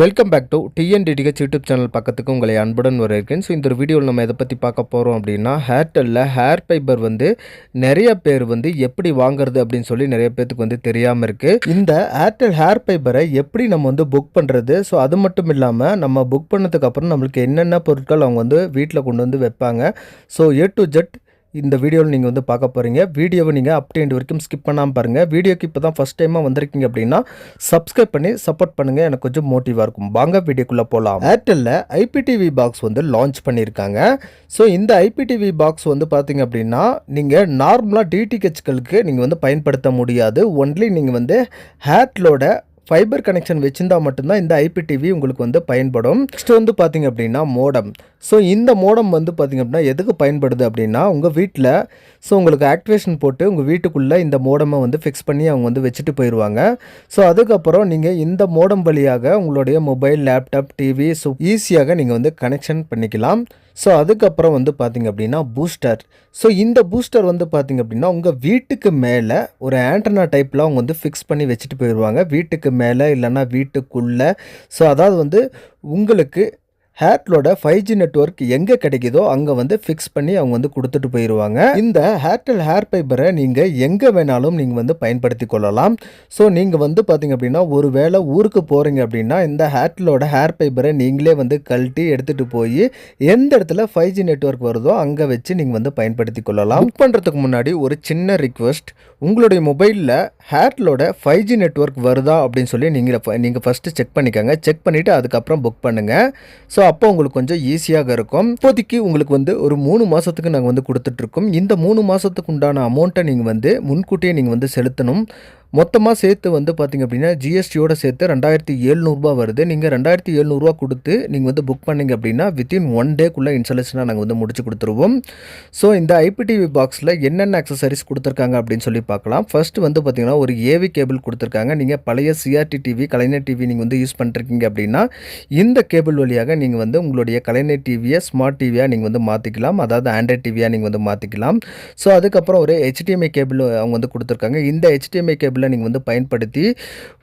Welcome back to TNDTH YouTube channel பக்கத்துக்கு உங்களை அன்புடன் வரவேற்கிறேன். ஸோ இந்த ஒரு வீடியோவில் நம்ம எதை பற்றி பார்க்க போகிறோம் அப்படின்னா ஹேர்டெல்லில் ஹேர் ஃபைபர் வந்து நிறைய பேர் வந்து எப்படி வாங்குறது அப்படின்னு சொல்லி நிறைய பேர்த்துக்கு வந்து தெரியாமல் இருக்குது இந்த ஏர்டெல் ஹேர் ஃபைபரை எப்படி நம்ம வந்து புக் பண்ணுறது ஸோ அது மட்டும் இல்லாமல் நம்ம புக் பண்ணதுக்கப்புறம் நம்மளுக்கு என்னென்ன பொருட்கள் அவங்க வந்து வீட்டில் கொண்டு வந்து வைப்பாங்க? ஸோ ஏ டு ஜெட் இந்த வீடியோவில் நீங்கள் வந்து பார்க்க போகிறீங்க வீடியோவை நீங்கள் அப்டேண்ட் வரைக்கும் ஸ்கிப் பண்ணாமல் பாருங்கள் வீடியோக்கு இப்போ தான் ஃபஸ்ட் டைமாக வந்திருக்கீங்க அப்படின்னா சப்ஸ்கிரைப் பண்ணி சப்போர்ட் பண்ணுங்கள் எனக்கு கொஞ்சம் மோட்டிவாக இருக்கும். வாங்க வீடியோக்குள்ளே போகலாம் ஏர்டெல்லில் ஐபிடிவி பாக்ஸ் வந்து லான்ச் பண்ணியிருக்காங்க. ஸோ இந்த ஐபிடிவி பாக்ஸ் வந்து பார்த்தீங்க அப்படின்னா நீங்கள் நார்மலாக டிடிஹெச்களுக்கு நீங்கள் வந்து பயன்படுத்த முடியாது. ஒன்லி நீங்கள் வந்து ஹேட்லோட ஃபைபர் கனெக்ஷன் வச்சிருந்தா மட்டும்தான் இந்த ஐபிடிவி உங்களுக்கு வந்து பயன்படும். நெக்ஸ்ட் வந்து பார்த்தீங்க அப்படின்னா மோடம் ஸோ இந்த மோடம் வந்து பார்த்தீங்க அப்படின்னா எதுக்கு பயன்படுது அப்படின்னா உங்கள் வீட்டில் ஸோ உங்களுக்கு ஆக்டிவேஷன் போட்டு உங்கள் வீட்டுக்குள்ளே இந்த மோடமை வந்து ஃபிக்ஸ் பண்ணி அவங்க வந்து வச்சுட்டு போயிடுவாங்க ஸோ அதுக்கப்புறம் நீங்கள் இந்த மோடம் வழியாக உங்களுடைய மொபைல் லேப்டாப் டிவி ஸோ ஈஸியாக நீங்கள் வந்து கனெக்ஷன் பண்ணிக்கலாம். ஸோ அதுக்கப்புறம் வந்து பார்த்தீங்க அப்படின்னா பூஸ்டர் ஸோ இந்த பூஸ்டர் வந்து பார்த்திங்க அப்படின்னா உங்கள் வீட்டுக்கு மேலே ஒரு ஆண்டனா டைப்பில் அவங்க வந்து ஃபிக்ஸ் பண்ணி வச்சுட்டு போயிடுவாங்க வீட்டுக்கு மேலே இல்லைன்னா வீட்டுக்குள்ளே. ஸோ அதாவது வந்து உங்களுக்கு ஹேர்டலோட ஃபைவ் ஜி நெட்ஒர்க் எங்கே கிடைக்குதோ அங்கே வந்து ஃபிக்ஸ் பண்ணி அவங்க வந்து கொடுத்துட்டு போயிடுவாங்க இந்த ஹேர்டெல் ஹேர் ஃபைபரை நீங்கள் எங்கே வேணாலும் நீங்கள் வந்து பயன்படுத்தி கொள்ளலாம். ஸோ நீங்கள் வந்து பார்த்தீங்க அப்படின்னா ஒரு வேளை ஊருக்கு போகிறீங்க அப்படின்னா இந்த ஹேர்டலோட ஹேர் ஃபைபரை நீங்களே வந்து கழட்டி எடுத்துகிட்டு போய் எந்த இடத்துல ஃபைவ் ஜி நெட்ஒர்க் வருதோ அங்கே வச்சு நீங்கள் வந்து பயன்படுத்தி கொள்ளலாம். புக் பண்ணுறதுக்கு முன்னாடி ஒரு சின்ன ரிக்வெஸ்ட் உங்களுடைய மொபைலில் ஹேர்டலோட ஃபைவ் ஜி நெட்ஒர்க் வருதா அப்படின்னு சொல்லி நீங்கள் நீங்கள் ஃபஸ்ட்டு செக் பண்ணிக்கோங்க. செக் பண்ணிவிட்டு அதுக்கப்புறம் புக் பண்ணுங்கள் ஸோ அப்போ உங்களுக்கு கொஞ்சம் ஈஸியாக இருக்கும். இப்போதைக்கு உங்களுக்கு வந்து ஒரு மூணு மாதத்துக்கு நாங்கள் வந்து கொடுத்துட்ருக்கோம் இந்த மூணு மாதத்துக்கு உண்டான அமௌண்ட்டை நீங்கள் வந்து முன்கூட்டியே நீங்கள் வந்து செலுத்தணும். மொத்தமாக சேர்த்து வந்து பார்த்திங்க அப்படின்னா ஜிஎஸ்டியோட சேர்த்து ரெண்டாயிரத்தி எழுநூறுபா வருது. நீங்கள் ரெண்டாயிரத்தி எழுநூறுபா கொடுத்து நீங்கள் வந்து புக் பண்ணீங்க அப்படின்னா வித்தின் ஒன் டேக்குள்ளே இன்ஸ்டாலேஷனாக நாங்கள் வந்து முடிச்சு கொடுத்துருவோம். ஸோ இந்த ஐபிடிவி பாக்ஸில் என்னென்ன அக்சசரிஸ் கொடுத்துருக்காங்க அப்படின்னு சொல்லி பார்க்கலாம். ஃபர்ஸ்ட் வந்து பார்த்திங்கன்னா ஒரு ஏவி கேபிள் கொடுத்துருக்காங்க. நீங்கள் பழைய சிஆர்டி டிவி கலைஞர் டிவி நீங்கள் வந்து யூஸ் பண்ணிருக்கீங்க அப்படின்னா இந்த கேபிள் வழியாக நீங்கள் வந்து உங்களுடைய கலைஞர் டிவியை ஸ்மார்ட் டிவியாக நீங்கள் வந்து மாற்றிக்கலாம் அதாவது ஆண்ட்ராய்ட் டிவியாக நீங்கள் வந்து மாற்றிக்கலாம் ஸோ அதுக்கப்புறம் ஒரு ஹெச்டிஎம்ஐ கேபிள் அவங்க வந்து கொடுத்துருக்காங்க. இந்த ஹெச்டிஎம்ஐ கேபிள் நீங்கள் வந்து பயன்படுத்தி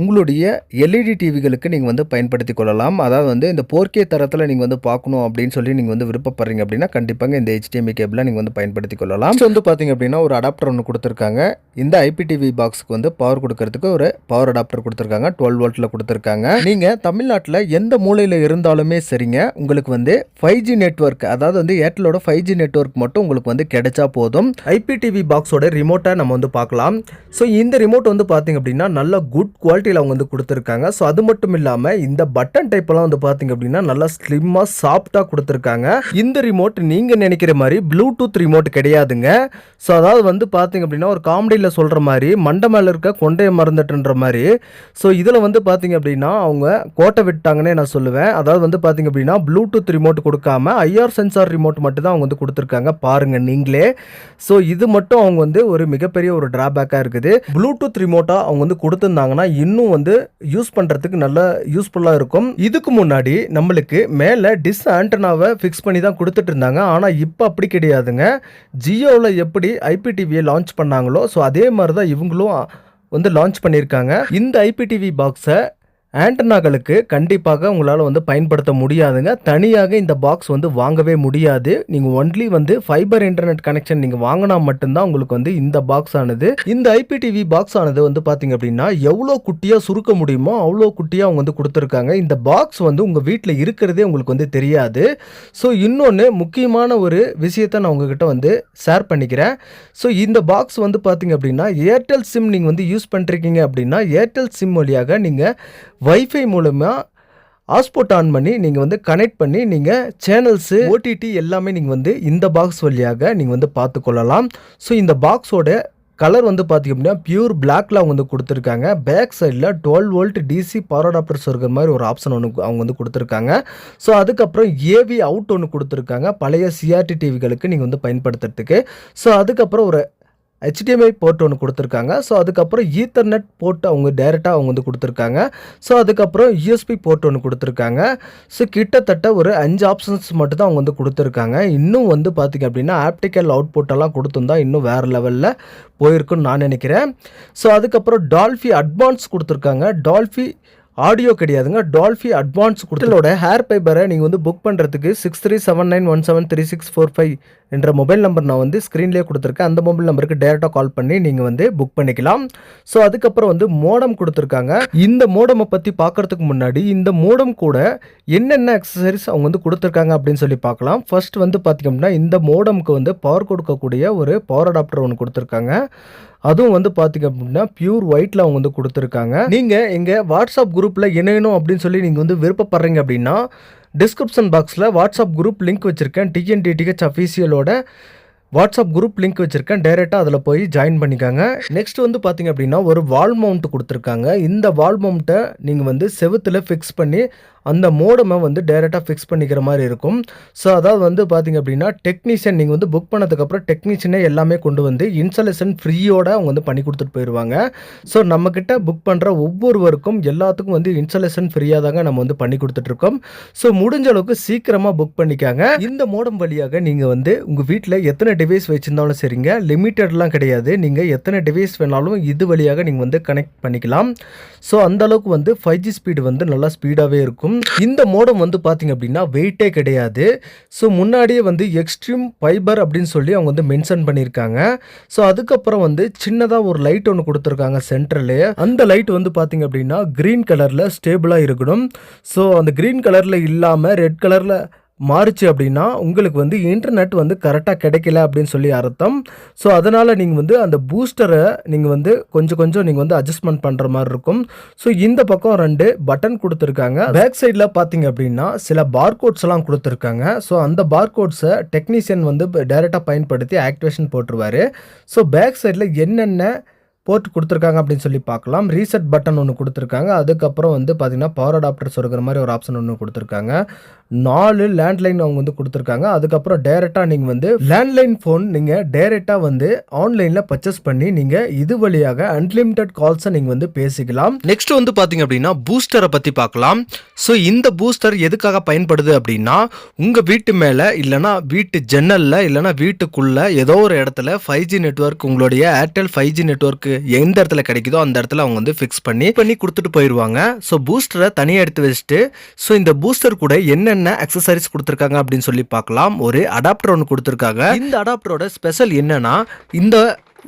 உங்களுடைய எல்இடி டிவிகளுக்கு நீங்கள் வந்து பயன்படுத்தி கொள்ளலாம். அதாவது வந்து இந்த போர்க்கே தரத்தில் நீங்கள் வந்து பார்க்கணும் அப்படின்னு சொல்லி நீங்கள் வந்து விருப்பப்படுறீங்க அப்படின்னா கண்டிப்பாக இந்த ஹெச்டிஎம்ஐ கேபிளை நீங்கள் வந்து பயன்படுத்தி கொள்ளலாம். வந்து பார்த்தீங்க அப்படின்னா ஒரு அடாப்டர் ஒன்று கொடுத்துருக்காங்க. இந்த ஐபிடிவி பாக்ஸுக்கு வந்து பவர் கொடுக்கறதுக்கு ஒரு பவர் அடாப்டர் கொடுத்துருக்காங்க. டுவெல் வோல்ட்டில் கொடுத்துருக்காங்க. நீங்கள் தமிழ்நாட்டில் எந்த மூலையில் இருந்தாலுமே சரிங்க. உங்களுக்கு வந்து ஃபைவ் ஜி நெட்ஒர்க் அதாவது வந்து ஏர்டெலோட ஃபைவ் ஜி நெட்ஒர்க் மட்டும் உங்களுக்கு வந்து கிடைச்சா போதும். ஐபிடிவி பாக்ஸோட ரிமோட்டை நம்ம வந்து பார்க்கலாம். ஸோ இந்த ரிமோட் வந்து பார்த்தீங்க அப்படின்னா நல்ல குட் குவாலிட்டியில் அவங்க வந்து கொடுத்துருக்காங்க. ஸோ அது மட்டும் இல்லாமல் இந்த பட்டன் டைப்பெல்லாம் வந்து பார்த்தீங்க அப்படின்னா நல்லா ஸ்லிம்மாக சாஃப்டாக கொடுத்துருக்காங்க. இந்த ரிமோட் நீங்கள் நினைக்கிற மாதிரி ப்ளூடூத் ரிமோட் கிடையாதுங்க. ஸோ அதாவது வந்து பார்த்தீங்க அப்படின்னா ஒரு காமெடியில் சொல்கிற மாதிரி மண்டை மேலே இருக்க கொண்டைய மறந்துட்டுன்ற மாதிரி. ஸோ இதில் வந்து பார்த்தீங்க அப்படின்னா அவங்க கோட்டை விட்டாங்கன்னே நான் சொல்லுவேன். அதாவது வந்து பார்த்தீங்க அப்படின்னா ப்ளூடூத் ரிமோட் கொடுக்காம ஐஆர் சென்சார் ரிமோட் மட்டும் தான் அவங்க வந்து கொடுத்துருக்காங்க. பாருங்கள் நீங்களே. ஸோ இது மட்டும் அவங்க வந்து ஒரு மிகப்பெரிய ஒரு டிராபேக்காக இருக்குது. ப்ளூடூத் ரிமோட்டாக அவங்க வந்து கொடுத்துருந்தாங்கன்னா இன்னும் வந்து யூஸ் பண்ணுறதுக்கு நல்ல யூஸ்ஃபுல்லாக இருக்கும். இதுக்கு முன்னாடி நம்மளுக்கு மேலே டிஸ் ஆண்டனாவை ஃபிக்ஸ் பண்ணி தான் கொடுத்துட்டு இருந்தாங்க. ஆனால் இப்போ அப்படி கிடையாதுங்க. ஜியோவில் எப்படி ஐபிடிவியை லான்ச் பண்ணாங்களோ ஸோ அதே மாதிரி தான் இவங்களும் வந்து லான்ச் பண்ணியிருக்காங்க. இந்த ஐபிடிவி பாக்ஸை ஆண்டனாக்களுக்கு கண்டிப்பாக உங்களால் வந்து பயன்படுத்த முடியாதுங்க. தனியாக இந்த பாக்ஸ் வந்து வாங்கவே முடியாது. நீங்கள் ஒன்லி வந்து ஃபைபர் இன்டர்நெட் கனெக்ஷன் நீங்கள் வாங்கினா மட்டும்தான் உங்களுக்கு வந்து இந்த பாக்ஸ் ஆனது. இந்த ஐபிடிவி பாக்ஸ் ஆனது வந்து பார்த்தீங்க அப்படின்னா எவ்வளோ குட்டியாக சுருக்க முடியுமோ அவ்வளோ குட்டியாக அவங்க வந்து கொடுத்துருக்காங்க. இந்த பாக்ஸ் வந்து உங்கள் வீட்டில் இருக்கிறதே உங்களுக்கு வந்து தெரியாது. ஸோ இன்னொன்று முக்கியமான ஒரு விஷயத்தை நான் உங்ககிட்ட வந்து ஷேர் பண்ணிக்கிறேன். ஸோ இந்த பாக்ஸ் வந்து பார்த்தீங்க அப்படின்னா ஏர்டெல் சிம் நீங்கள் வந்து யூஸ் பண்ணிருக்கீங்க அப்படின்னா ஏர்டெல் சிம் வழியாக நீங்கள் வைஃபை மூலமாக ஹாட்ஸ்பாட் ஆன் பண்ணி நீங்கள் வந்து கனெக்ட் பண்ணி நீங்கள் சேனல்ஸு ஓடிடி எல்லாமே நீங்கள் வந்து இந்த பாக்ஸ் வழியாக நீங்கள் வந்து பார்த்து கொள்ளலாம். ஸோ இந்த பாக்ஸோட கலர் வந்து பார்த்திங்க அப்படின்னா பியூர் பிளாக்ல அவங்க வந்து கொடுத்துருக்காங்க. பேக் சைடில் twelve volt DC power adapters இருக்கிற மாதிரி ஒரு ஆப்ஷன் ஒன்று அவங்க வந்து கொடுத்துருக்காங்க. ஸோ அதுக்கப்புறம் ஏவி அவுட் ஒன்று கொடுத்துருக்காங்க. பழைய சிஆர்டி டிவிகளுக்கு நீங்கள் வந்து பயன்படுத்துறதுக்கு. ஸோ அதுக்கப்புறம் ஒரு ஹெச்டிஎம்ஐ போர்ட் ஒன்று கொடுத்துருக்காங்க. ஸோ அதுக்கப்புறம் ஈத்தர்நெட் போர்ட் அவங்க டைரெக்டாக அவங்க வந்து கொடுத்துருக்காங்க. ஸோ அதுக்கப்புறம் யூஎஸ்பி போர்ட் ஒன்று கொடுத்துருக்காங்க. ஸோ கிட்டத்தட்ட ஒரு அஞ்சு ஆப்ஷன்ஸ் மட்டும் தான் அவங்க வந்து கொடுத்துருக்காங்க. இன்னும் வந்து பார்த்திங்க அப்படின்னா ஆப்டிக்கல் அவுட்புட்டெல்லாம் கொடுத்துருந்தா இன்னும் வேறு லெவலில் போயிருக்குன்னு நான் நினைக்கிறேன். ஸோ அதுக்கப்புறம் டால்ஃபி அட்வான்ஸ் கொடுத்துருக்காங்க. டால்ஃபி ஆடியோ கிடையாதுங்க. டால்ஃபி அட்வான்ஸ் கொடுத்தலோட ஹேர் ஃபைபரை நீங்கள் வந்து புக் பண்ணுறதுக்கு six three seven nine one seven three six four five என்ற மொபைல் நம்பர் நான் வந்து ஸ்க்ரீன்லேயே கொடுத்துருக்கேன். அந்த மொபைல் நம்பருக்கு டேரெக்டாக கால் பண்ணி நீங்கள் வந்து புக் பண்ணிக்கலாம். ஸோ அதுக்கப்புறம் வந்து மோடம் கொடுத்துருக்காங்க. இந்த மோடமை பற்றி பார்க்கறதுக்கு முன்னாடி இந்த மோடம் கூட என்னென்ன அக்சசரிஸ் அவங்க வந்து கொடுத்துருக்காங்க அப்படின்னு சொல்லி பார்க்கலாம். ஃபர்ஸ்ட் வந்து பார்த்திங்க அப்படின்னா இந்த மோடம்க்கு வந்து பவர் கொடுக்கக்கூடிய ஒரு பவர் அடாப்டர் ஒன்று கொடுத்துருக்காங்க. அதுவும் வந்து பார்த்திங்க அப்படின்னா பியூர் ஒயிட்டில் அவங்க வந்து கொடுத்துருக்காங்க. நீங்கள் எங்கள் வாட்ஸ்அப் குரூப்பில் இணையணும் அப்படின்னு சொல்லி நீங்கள் வந்து விருப்பப்படுறீங்க அப்படின்னா டிஸ்கிரிப்ஷன் பாக்ஸில் வாட்ஸ்அப் குரூப் லிங்க் வச்சுருக்கேன். டிஎன்டிடிஹெச் அஃபீஷியலோட வாட்ஸ்அப் குரூப் லிங்க் வச்சுருக்கேன். டைரெக்டாக அதில் போய் ஜாயின் பண்ணிக்காங்க. நெக்ஸ்ட் வந்து பார்த்திங்க அப்படின்னா ஒரு வால் மவுண்ட் கொடுத்துருக்காங்க. இந்த வால் மவுண்ட்டை நீங்கள் வந்து செவுத்தில் ஃபிக்ஸ் பண்ணி அந்த மோடமை வந்து டைரெக்டாக ஃபிக்ஸ் பண்ணிக்கிற மாதிரி இருக்கும். ஸோ அதாவது வந்து பார்த்திங்க அப்படின்னா டெக்னீஷியன் நீங்கள் வந்து புக் பண்ணதுக்கப்புறம் டெக்னீஷியனே எல்லாமே கொண்டு வந்து இன்ஸ்டாலேஷன் ஃப்ரீயோட அவங்க வந்து பண்ணி கொடுத்துட்டு போயிடுவாங்க ஸோ நம்மக்கிட்ட புக் பண்ணுற ஒவ்வொருவருக்கும் எல்லாத்துக்கும் வந்து இன்ஸ்டாலேஷன் ஃப்ரீயாக தாங்க நம்ம வந்து பண்ணி கொடுத்துட்ருக்கோம் ஸோ முடிஞ்ச அளவுக்கு சீக்கிரமாக புக் பண்ணிக்காங்க. இந்த மோடம் வழியாக நீங்கள் வந்து உங்கள் வீட்டில் எத்தனை டிவைஸ் வச்சுருந்தாலும் சரிங்க. லிமிட்டட்லாம் கிடையாது. நீங்கள் எத்தனை டிவைஸ் வேணாலும் இது வழியாக நீங்கள் வந்து கனெக்ட் பண்ணிக்கலாம். ஸோ அந்த அளவுக்கு வந்து ஃபைவ் ஜி ஸ்பீடு வந்து நல்லா ஸ்பீடாகவே இருக்கும். இந்த மோடம் வந்து பார்த்திங்க அப்படின்னா வெயிட்டே கிடையாது. ஸோ முன்னாடியே வந்து எக்ஸ்ட்ரீம் ஃபைபர் அப்படின்னு சொல்லி அவங்க வந்து மென்ஷன் பண்ணியிருக்காங்க. ஸோ அதுக்கப்புறம் வந்து சின்னதாக ஒரு லைட் ஒன்று கொடுத்துருக்காங்க சென்டர்லேயே அந்த லைட் வந்து பார்த்திங்க அப்படின்னா க்ரீன் கலரில் ஸ்டேபிளாக இருக்கணும். ஸோ அந்த க்ரீன் கலரில் இல்லாமல் ரெட் கலரில் மாறுச்சு அப்படின்னா உங்களுக்கு வந்து இன்டர்நெட் வந்து கரெக்டாக கிடைக்கல அப்படின்னு சொல்லி அர்த்தம். ஸோ அதனால் நீங்கள் வந்து அந்த பூஸ்டரை நீங்கள் வந்து கொஞ்சம் கொஞ்சம் நீங்கள் வந்து அட்ஜஸ்ட்மெண்ட் பண்ணுற மாதிரி இருக்கும். ஸோ இந்த பக்கம் ரெண்டு பட்டன் கொடுத்துருக்காங்க. பேக் சைடில் பார்த்தீங்க அப்படின்னா சில பார்கோட்ஸ்லாம் கொடுத்துருக்காங்க. ஸோ அந்த பார்கோட்ஸை டெக்னீஷியன் வந்து டைரெக்டாக பயன்படுத்தி ஆக்டிவேஷன் போட்டுருவாரு. ஸோ பேக் சைடில் என்னென்ன போர்ட் கொடுத்துருக்காங்க அப்படின்னு சொல்லி பார்க்கலாம். ரீசெட் பட்டன் ஒன்று கொடுத்துருக்காங்க. அதுக்கப்புறம் வந்து பார்த்தீங்கன்னா பவர் அடாப்டர் சொருகிற மாதிரி ஒரு ஆப்ஷன் ஒன்று கொடுத்துருக்காங்க. நாலு லேண்ட்லைன் அவங்க வந்து கொடுத்துருக்காங்க. அதுக்கப்புறம் டைரெக்டாக நீங்கள் வந்து லேண்ட்லைன் ஃபோன் நீங்கள் டைரெக்டாக வந்து ஆன்லைனில் பர்ச்சேஸ் பண்ணி நீங்கள் இது வழியாக அன்லிமிட்டெட் கால்ஸை நீங்கள் வந்து பேசிக்கலாம். நெக்ஸ்ட் வந்து பார்த்தீங்க அப்படின்னா பூஸ்டரை பற்றி பார்க்கலாம். ஸோ இந்த பூஸ்டர் எதுக்காக பயன்படுது அப்படின்னா உங்கள் வீட்டு மேலே இல்லைனா வீட்டு ஜன்னலில் இல்லைனா வீட்டுக்குள்ளே ஏதோ ஒரு இடத்துல ஃபைவ் ஜி நெட்ஒர்க் உங்களுடைய ஏர்டெல் ஃபைவ் ஜி நெட்ஒர்க் எந்த இடத்துல கிடைக்குதோ அந்த இடத்துல அவங்க வந்து ஃபிக்ஸ் பண்ணி பண்ணி கொடுத்துட்டு போயிடுவாங்க ஸோ பூஸ்டரை தனியாக எடுத்து வச்சுட்டு ஸோ இந்த பூஸ்டர் கூட என்னென்ன அக்சசரிஸ் கொடுத்துருக்காங்க அப்படின்னு சொல்லி பார்க்கலாம். ஒரு அடாப்டர் ஒன்று கொடுத்துருக்காங்க. இந்த அடாப்டரோட ஸ்பெஷல் என்னன்னா இந்த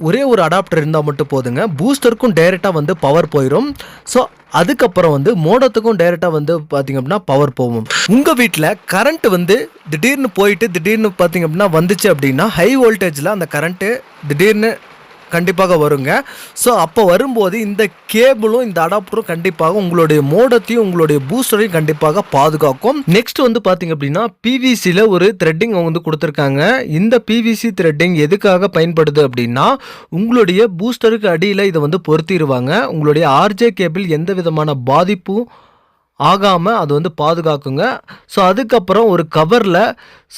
ஒரே ஒரு அடாப்டர் இருந்தால் மட்டும் போதுங்க. பூஸ்டருக்கும் டைரெக்டாக வந்து பவர் போயிடும் ஸோ அதுக்கப்புறம் வந்து மோடத்துக்கும் டைரெக்டாக வந்து பார்த்தீங்க அப்படின்னா பவர் போகும். உங்கள் வீட்டில் கரண்ட் வந்து திடீர்னு போயிட்டு திடீர்னு பார்த்தீங்க அப்படின்னா வந்துச்சு அப்படின்னா ஹை வோல்டேஜில் அந்த கரண்ட்டு திடீர்னு கண்டிப்பாக வருங்க. ஸோ அப்போ வரும்போது இந்த கேபிளும் இந்த அடாப்டரும் கண்டிப்பாக உங்களுடைய மோடத்தையும் உங்களுடைய பூஸ்டரையும் கண்டிப்பாக பாதுகாக்கும். நெக்ஸ்ட் வந்து பார்த்தீங்க அப்படின்னா பிவிசியில் ஒரு த்ரெட்டிங் அவங்க வந்து கொடுத்துருக்காங்க. இந்த பிவிசி த்ரெட்டிங் எதுக்காக பயன்படுது அப்படின்னா உங்களுடைய பூஸ்டருக்கு அடியில் இதை வந்து பொருத்திடுவாங்க உங்களுடைய ஆர்ஜே கேபிள் எந்த விதமான பாதிப்பும் ஆகாமல் அது வந்து பாதுகாக்குங்க. ஸோ அதுக்கப்புறம் ஒரு கவரில்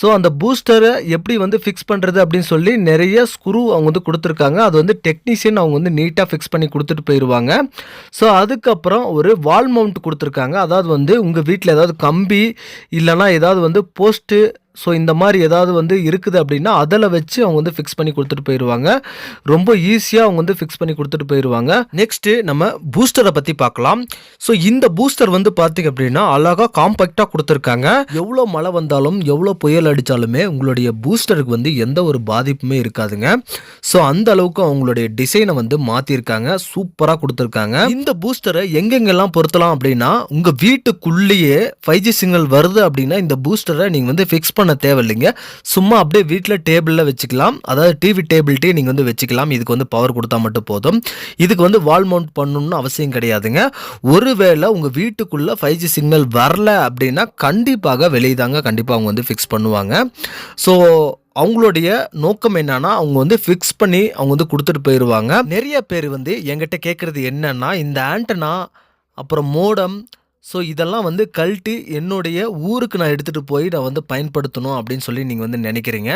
ஸோ அந்த பூஸ்டரை எப்படி வந்து ஃபிக்ஸ் பண்ணுறது அப்படின்னு சொல்லி நிறைய ஸ்க்ரூ அவங்க வந்து கொடுத்துருக்காங்க. அது வந்து டெக்னீஷியன் அவங்க வந்து நீட்டாக ஃபிக்ஸ் பண்ணி கொடுத்துட்டு போயிடுவாங்க ஸோ அதுக்கப்புறம் ஒரு வால் மவுண்ட் கொடுத்துருக்காங்க. அதாவது வந்து உங்கள் வீட்டில் ஏதாவது கம்பி இல்லைனா ஏதாவது வந்து போஸ்ட்டு ஸோ இந்த மாதிரி ஏதாவது வந்து இருக்குது அப்படின்னா அதில் வச்சு அவங்க வந்து ஃபிக்ஸ் பண்ணி கொடுத்துட்டு போயிடுவாங்க. ரொம்ப ஈஸியாக அவங்க வந்து ஃபிக்ஸ் பண்ணி கொடுத்துட்டு போயிடுவாங்க. நெக்ஸ்ட்டு நம்ம பூஸ்டரை பற்றி பார்க்கலாம். ஸோ இந்த பூஸ்டர் வந்து பார்த்திங்க அப்படின்னா அழகாக காம்பேக்டாக கொடுத்துருக்காங்க. எவ்வளோ மழை வந்தாலும் எவ்வளோ புயல் அடித்தாலுமே உங்களுடைய பூஸ்டருக்கு வந்து எந்த ஒரு பாதிப்புமே இருக்காதுங்க. ஸோ அந்த அளவுக்கு அவங்களுடைய டிசைனை வந்து மாற்றிருக்காங்க சூப்பராக கொடுத்துருக்காங்க. இந்த பூஸ்டரை எங்கெங்கெல்லாம் பொருத்தலாம் அப்படின்னா உங்கள் வீட்டுக்குள்ளேயே ஃபைவ் ஜி சிக்னல் வருது அப்படின்னா இந்த பூஸ்டரை நீங்கள் வந்து ஃபிக்ஸ் பண்ண தேவையில்லைங்க. சும்மா அப்படியே வீட்டில் டேபிளில் வச்சுக்கலாம். அதாவது டிவி டேபிள் நீங்கள் வந்து வச்சுக்கலாம். இதுக்கு வந்து பவர் கொடுத்தா மட்டும் போதும். இதுக்கு வந்து வால் மவுண்ட் பண்ணணும்னு அவசியம் கிடையாதுங்க. ஒருவேளை உங்கள் வீட்டுக்குள்ளே ஃபைவ் ஜி சிக்னல் வரல அப்படின்னா கண்டிப்பாக வெளியே தாங்க கண்டிப்பாக அவங்க வந்து ஃபிக்ஸ் பண்ணுவாங்க. ஸோ அவங்களுடைய நோக்கம் என்னன்னா அவங்க வந்து ஃபிக்ஸ் பண்ணி அவங்க வந்து கொடுத்துட்டு போயிடுவாங்க நிறைய பேர் வந்து என்கிட்ட கேட்குறது என்னன்னா இந்த ஆண்டனா அப்புறம் மோடம் ஸோ இதெல்லாம் வந்து கழட்டி என்னுடைய ஊருக்கு நான் எடுத்துகிட்டு போய் நான் வந்து பயன்படுத்தணும் அப்படின்னு சொல்லி நீங்கள் வந்து நினைக்கிறீங்க.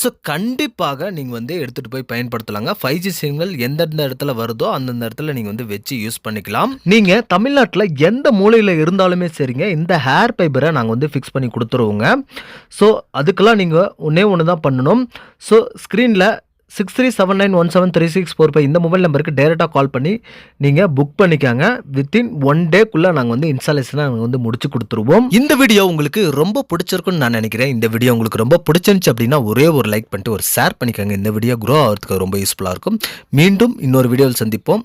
ஸோ கண்டிப்பாக நீங்கள் வந்து எடுத்துகிட்டு போய் பயன்படுத்தலாங்க. ஃபைவ் ஜி சிக்னல் எந்தெந்த இடத்துல வருதோ அந்தந்த இடத்துல நீங்கள் வந்து வச்சு யூஸ் பண்ணிக்கலாம். நீங்கள் தமிழ்நாட்டில் எந்த மூலையில் இருந்தாலுமே சரிங்க இந்த ஹேர் ஃபைபரை நாங்கள் வந்து ஃபிக்ஸ் பண்ணி கொடுத்துருவோங்க. ஸோ அதுக்கெல்லாம் நீங்கள் ஒன்றே ஒன்று தான் பண்ணணும் ஸோ ஸ்க்ரீனில் six three seven nine one seven three six four five இந்த மொபைல் நம்பருக்கு டேரெக்டாக கால் பண்ணி நீங்கள் புக் பண்ணிக்காங்க. வித்தின் ஒன் டேக்குள்ளே நாங்கள் வந்து இன்ஸ்டாலேஷனை நாங்கள் வந்து முடிச்சு கொடுத்துருவோம். இந்த வீடியோ உங்களுக்கு ரொம்ப பிடிச்சிருக்குன்னு நான் நினைக்கிறேன். இந்த வீடியோ உங்களுக்கு ரொம்ப பிடிச்சிருந்துச்சு அப்படின்னா ஒரே ஒரு லைக் பண்ணிட்டு ஒரு ஷேர் பண்ணிக்கோங்க. இந்த வீடியோ க்ரோ ஆகிறதுக்கு ரொம்ப யூஸ்ஃபுல்லாக இருக்கும். மீண்டும் இன்னொரு வீடியோவில் சந்திப்போம்.